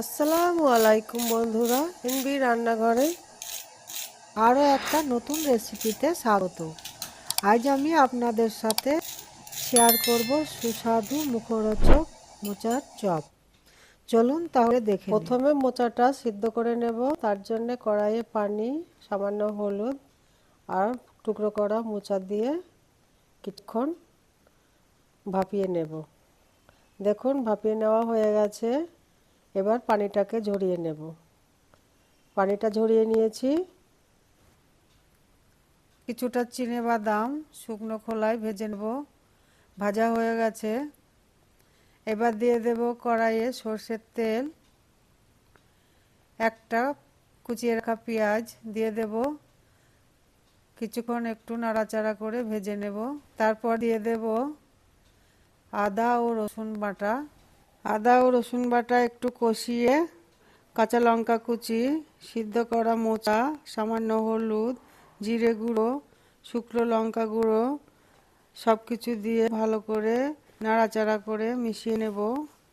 আসসালামু আলাইকুম বন্ধুরা এনবি রান্নাঘরে আরও একটা নতুন রেসিপিতে স্বাগত। আজ আমি আপনাদের সাথে শেয়ার করব সুস্বাদু মুখরোচক মোচার চপ। চলুন তাহলে দেখে প্রথমে মোচাটা সিদ্ধ করে নেব, তার জন্য কড়াইয়ে পানি, সামান্য হলুদ আর টুকরো করা মোচা দিয়ে কিছুক্ষণ ভাপিয়ে নেব। দেখুন, ভাপিয়ে নেওয়া হয়ে গেছে। এবার পানিটাকে ঝরিয়ে নেব। পানিটা ঝরিয়ে নিয়েছি। কিছুটা চিনে বাদাম শুকনো খোলায় ভেজে নেব। ভাজা হয়ে গেছে। এবার দিয়ে দেব কড়াইয়ে সর্ষের তেল। একটা কুচিয়ে রাখা পেঁয়াজ দিয়ে দেব। কিছুক্ষণ একটু নাড়াচাড়া করে ভেজে নেব। তারপর দিয়ে দেব আদা ও রসুন বাটা। আদা ও রসুন বাটা একটু কষিয়ে কাঁচা লঙ্কা কুচি, সিদ্ধ করা মোচা, সামান্য হলুদ, জিরে গুঁড়ো, শুকনো লঙ্কা গুঁড়ো সব কিছু দিয়ে ভালো করে নাড়াচাড়া করে মিশিয়ে নেব।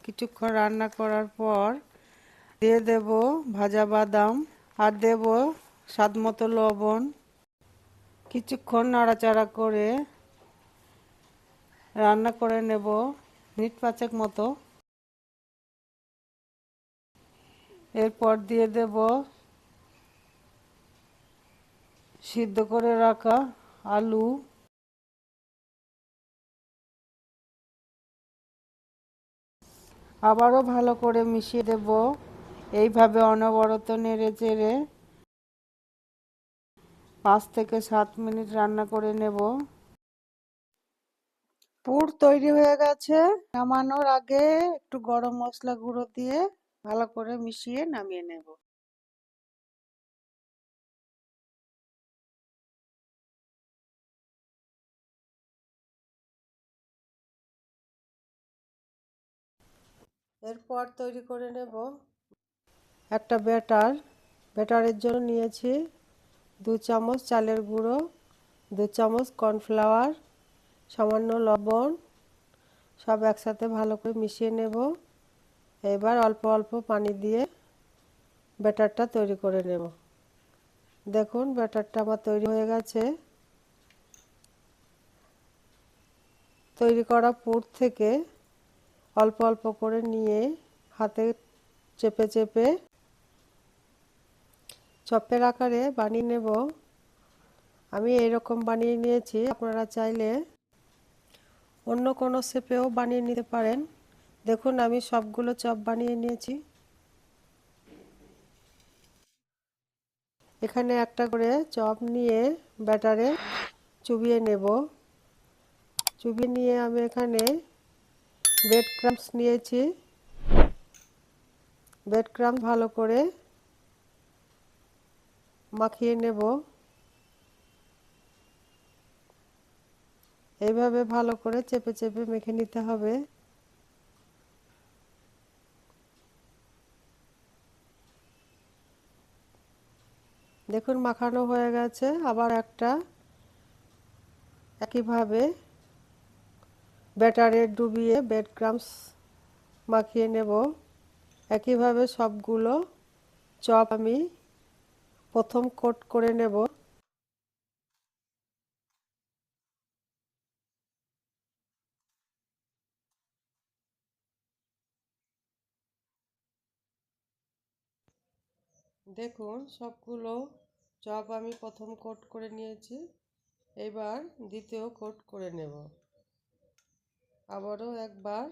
কিছুক্ষণ রান্না করার পর দিয়ে দেব ভাজা বাদাম আর দেব স্বাদ মতো লবণ। কিছুক্ষণ নাড়াচাড়া করে রান্না করে নেব মিনিট পাঁচেক মতো। এরপর দিয়ে দেব সিদ্ধ করে রাখা আলু। আবারও ভালো করে মিশিয়ে দেব। এইভাবে অনবরত নেড়ে চেড়ে পাঁচ থেকে সাত মিনিট রান্না করে নেব। পুর তৈরি হয়ে গেছে। নামানোর আগে একটু গরম মশলা গুঁড়ো দিয়ে ভালো করে মিশিয়ে নামিয়ে নেব। এরপর তৈরি করে নেব একটা ব্যাটার। ব্যাটারের জন্য নিয়েছি দু চামচ চালের গুঁড়ো, দু চামচ কর্নফ্লাওয়ার, সামান্য লবণ, সব একসাথে ভালো করে মিশিয়ে নেব। এবার অল্প অল্প পানি দিয়ে ব্যাটারটা তৈরি করে নেব। দেখুন, ব্যাটারটা আমার তৈরি হয়ে গেছে। তৈরি করা পুর থেকে অল্প অল্প করে নিয়ে হাতে চেপে চেপে চপের আকারে বানিয়ে নেব। আমি এইরকম বানিয়ে নিয়েছি, আপনারা চাইলে অন্য কোনো শেপেও বানিয়ে নিতে পারেন। দেখুন, আমি সবগুলো চপ বানিয়ে নিয়েছি। এখানে একটা করে চপ নিয়ে ব্যাটারে চুবিয়ে নেব। চুবিয়ে নিয়ে আমি এখানে ব্রেড ক্রাম্পস নিয়েছি। ব্রেড ক্রাম্প ভালো করে মাখিয়ে নেব। এইভাবে ভালো করে চেপে চেপে মেখে নিতে হবে। দেখুন, মাখানো হয়ে গেছে। আবার একটা একইভাবে ব্যাটারে ডুবিয়ে ব্রেড ক্রামস মাখিয়ে নেব। একইভাবে সবগুলো চপ আমি প্রথম কোট করে নেব। দেখুন, সবগুলো চপ আমি প্রথম কোট করে নিয়েছি। এবার দ্বিতীয় কোট করে নেব। আবারও একবার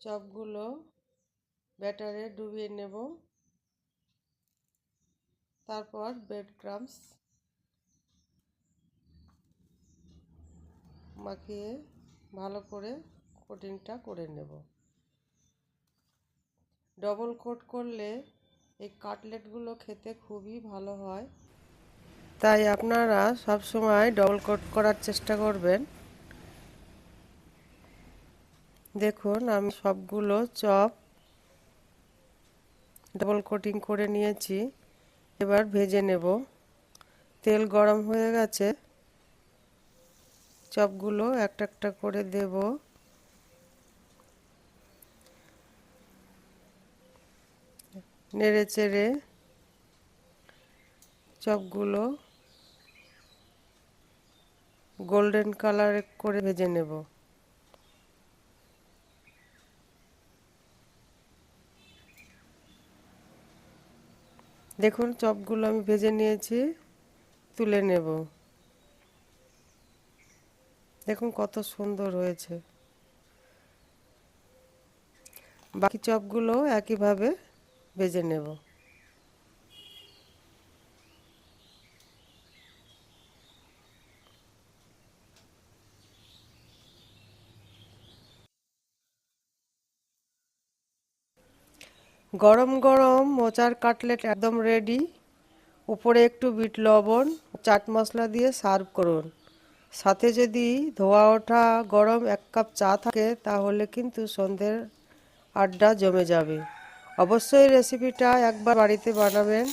চপগুলো ব্যাটারে ডুবিয়ে নেব। তারপর ব্রেড ক্রামস মাখিয়ে ভালো করে কোটিংটা করে নেব। ডবল কোট করলে এই কাটলেটগুলো খেতে খুবই ভালো হয়। তাই আপনারা সব সময় ডবল কোট করার চেষ্টা করবেন। দেখুন, আমি সবগুলো চপ ডবল কোটিং করে নিয়েছি। এবার ভেজে নেব। তেল গরম হয়ে গেছে। চপগুলো একটা একটা করে দেব। নেড়ে চেড়ে চপগুলো গোল্ডেন কালার করে ভেজে নেব। দেখুন, চপগুলো আমি ভেজে নিয়েছি, তুলে নেব। দেখুন, কত সুন্দর হয়েছে। বাকি চপগুলো একইভাবে ভেজে নেব। গরম গরম মোচার কাটলেট একদম রেডি উপরে একটু বিট লবণ, চাট মশলা দিয়ে সার্ভ করুন। সাথে যদি ধোয়া ওঠা গরম এক কাপ চা থাকে, তাহলে কিন্তু সন্ধ্যের আড্ডা জমে যাবে। অবশ্যই রেসিপিটা একবার বাড়িতে বানাবেন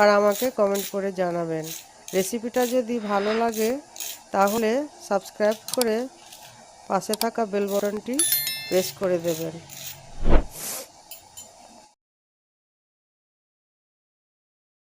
আর আমাকে কমেন্ট করে জানাবেন। রেসিপিটা যদি ভালো লাগে, তাহলে সাবস্ক্রাইব করে পাশে থাকা বেল বটনটি প্রেস করে দেবেন।